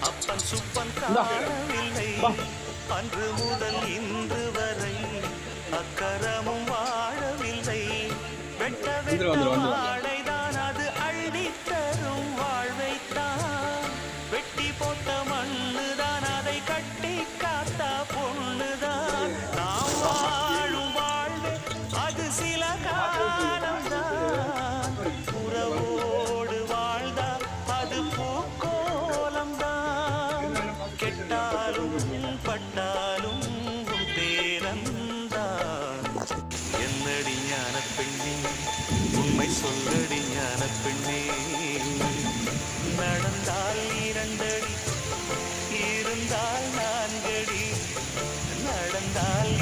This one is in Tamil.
அப்பன் சுப்பன். காணவில்லை. அன்று முதல் இன்று வரை அக்கரமும் வாழவில்லை வெட்ட வெட்ட பட்டாலும் பட்டாலும் பேரந்தான் என்னடி ஞான பெண்ணே உண்மை சொல்லடி ஞான பெண்ணே. நடந்தால் இரண்டடி இருந்தால் நான்கடி நடந்தால்